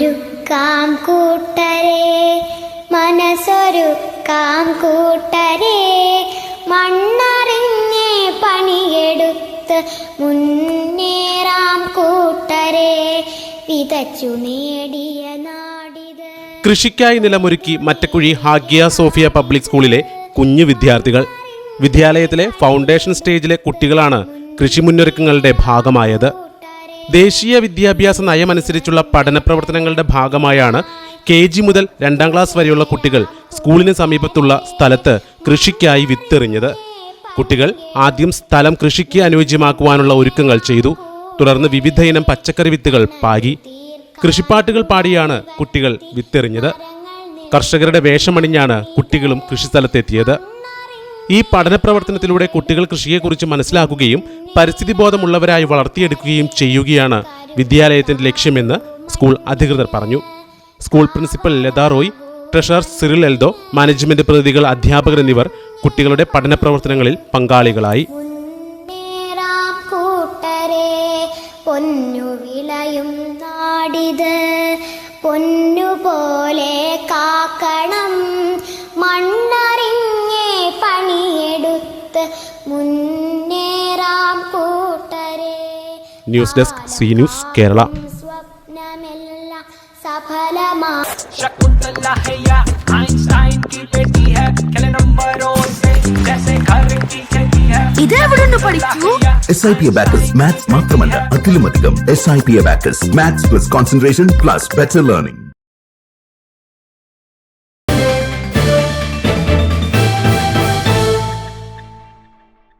മനമൊരുക്കാം കൂട്ടരെ മനസ്സൊരുക്കാം കൂട്ടരെ മണ്ണറിഞ്ഞേ പണിയെടുത്ത് മുന്നേറാം കൂട്ടരെ വിതച്ചു നേടിയ നാടിത്. കൃഷിക്കായി നിലമൊരുക്കി മറ്റക്കുഴി ഹാഗിയ സോഫിയ പബ്ലിക് സ്കൂളിലെ കുഞ്ഞു വിദ്യാർത്ഥികൾ. വിദ്യാലയത്തിലെ ഫൗണ്ടേഷൻ സ്റ്റേജിലെ കുട്ടികളാണ് കൃഷി മുന്നൊരുക്കങ്ങളുടെ ഭാഗമായത്. ദേശീയ വിദ്യാഭ്യാസ നയമനുസരിച്ചുള്ള പഠന പ്രവർത്തനങ്ങളുടെ ഭാഗമായാണ് കെ ജി മുതൽ രണ്ടാം ക്ലാസ് വരെയുള്ള കുട്ടികൾ സ്കൂളിന് സമീപത്തുള്ള സ്ഥലത്ത് കൃഷിക്കായി വിത്തെറിഞ്ഞത്. കുട്ടികൾ ആദ്യം സ്ഥലം കൃഷിക്ക് അനുയോജ്യമാക്കുവാനുള്ള ഒരുക്കങ്ങൾ ചെയ്തു. തുടർന്ന് വിവിധ ഇനം പച്ചക്കറി വിത്തുകൾ പാകി. കൃഷിപ്പാട്ടുകൾ പാടിയാണ് കുട്ടികൾ വിത്തെറിഞ്ഞത്. കർഷകരുടെ വേഷമണിഞ്ഞാണ് കുട്ടികളും കൃഷിസ്ഥലത്തെത്തിയത്. ഈ പഠന പ്രവർത്തനത്തിലൂടെ കുട്ടികൾ കൃഷിയെക്കുറിച്ച് മനസ്സിലാക്കുകയും പരിസ്ഥിതി ബോധമുള്ളവരായി വളർത്തിയെടുക്കുകയും ചെയ്യുകയാണ് വിദ്യാലയത്തിന്റെ ലക്ഷ്യമെന്ന് സ്കൂൾ അധികൃതർ പറഞ്ഞു. School principal Latha Roy treasurer Cyril Eldho management പ്രതിനിധികൾ അധ്യാപകർ എന്നിവർ കുട്ടികളുടെ പഠന പ്രവർത്തനങ്ങളിൽ പങ്കാളികളായി പൊന്നു പൊന്നുപോലെ news desk C news Kerala. S I P abacus maths മാത്രമല്ല അതിലുമധികം S I P A abacus maths plus concentration plus better learning